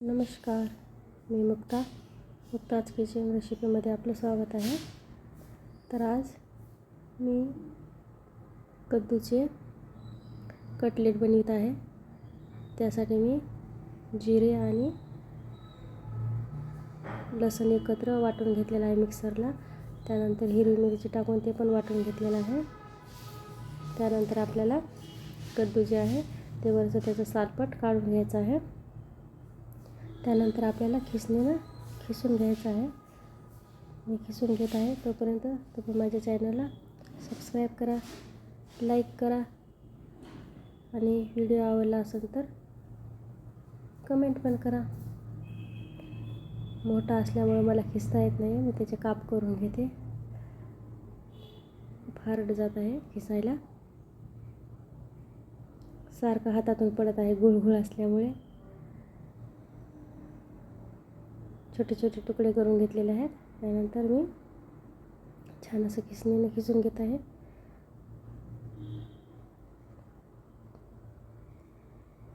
नमस्कार मी मुक्ता. मुक्ताज किचन रेसिपीमध्ये आपलं स्वागत आहे. तर आज मी कद्दूचे कटलेट बनवित आहे. त्यासाठी मी जिरे आणि लसूण एकत्र वाटून घेतलेलं आहे मिक्सरला त्यानंतर हिरवी मिरची टाकून ते पण वाटून घेतलेलं आहे. त्यानंतर आपल्याला कद्दू जे आहे ते वरचं त्याचं सालपट काढून घ्यायचं आहे. त्यानंतर आपल्याला खिसणीनं खिसून घ्यायचं आहे. मी खिसून घेत आहे. तोपर्यंत तुम्ही माझ्या चॅनलला सबस्क्राईब करा लाईक करा आणि व्हिडिओ आवडला असेल तर कमेंट पण करा. मोठा असल्यामुळे मला खिसता येत नाही. मी त्याचे काप करून घेते. फारड जात आहे खिसायला. सारखं हातातून पडत आहे गुळगुळ असल्यामुळे. छोटे छोटे तुकडे करून घेतलेले आहेत. त्यानंतर मी छान असं खिसणीने खिसून घेत आहे.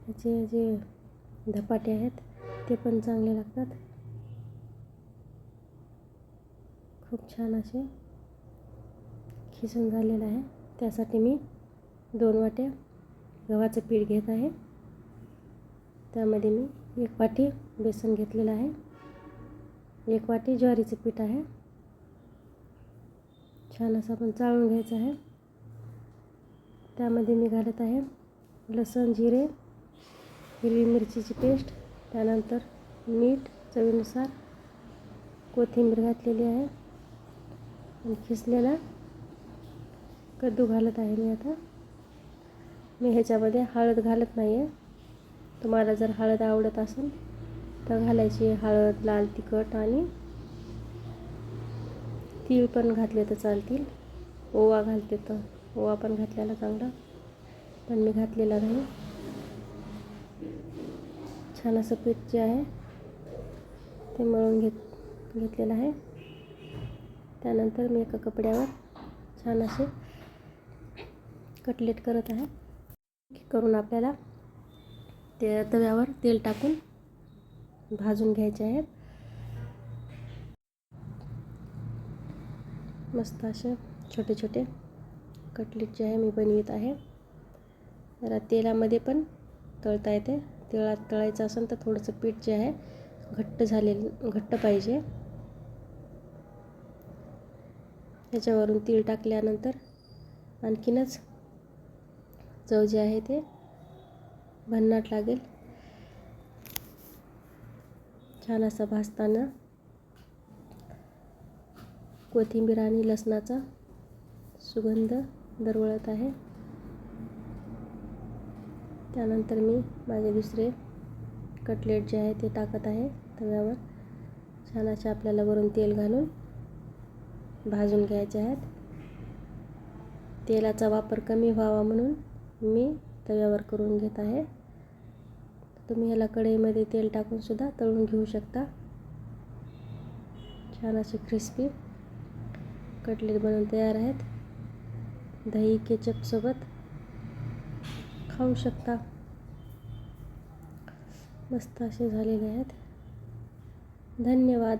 याचे जे धपाटे आहेत ते पण चांगले लागतात. खूप छान असे खिसून झालेलं आहे. त्यासाठी मी दोन वाट्या गव्हाचं पीठ घेत आहे. त्यामध्ये मी एक वाटी बेसन घेतलेलं आहे. एक वाटी ज्वारीचं पीठ आहे. छान असं आपण चाळून घ्यायचं आहे. त्यामध्ये मी घालत आहे लसण जिरे हिरवी मिरचीची पेस्ट. त्यानंतर मीठ चवीनुसार कोथिंबीर घातलेली आहे. आणि खिसलेला कद्दू घालत आहे मी आता. मी ह्याच्यामध्ये हळद घालत नाही आहे तुम्हाला जर हळद आवडत असेल तर घालायची हळद लाल तिखट आणि तीळ पण घातले तर चालतील. ओवा घालते तर. ओवा पण घातलेला चांगला. पण मी घातलेला नाही. छान असं पीठ जे आहे ते मळून घेत घेतलेलं आहे. त्यानंतर मी एका कपड्यावर छान असे कटलेट करत आहे. करून आपल्याला ते तव्यावर तेल टाकून भाजून घ्यायचे आहेत. मस्त असे छोटे छोटे कटलेट जे आहे मी बनवित आहे. जरा तेलामध्ये पण तळता येते. तिळात तळायचं असेल तर थोडंसं पीठ जे आहे घट्ट झालेलं घट्ट पाहिजे. त्याच्यावरून तीळ टाकल्यानंतर आणखीनच चव जे आहे ते भन्नाट लागेल. छान असा भाजताना कोथिंबीर आणि लसणाचा सुगंध दरवळत आहे. त्यानंतर मी माझे दुसरे कटलेट जे आहे ते टाकत आहे तव्यावर. छान असे आपल्याला वरून तेल घालून भाजून घ्यायचे आहेत. तेलाचा वापर कमी व्हावा म्हणून मी तव्यावर करून घेत आहे. तुम्ही ह्याला कढईमध्ये तेल टाकूनसुद्धा तळून घेऊ शकता. छान असे क्रिस्पी कटलेट बनवून तयार आहेत. दही केचपसोबत खाऊ शकता. मस्त असे झालेले आहेत. धन्यवाद.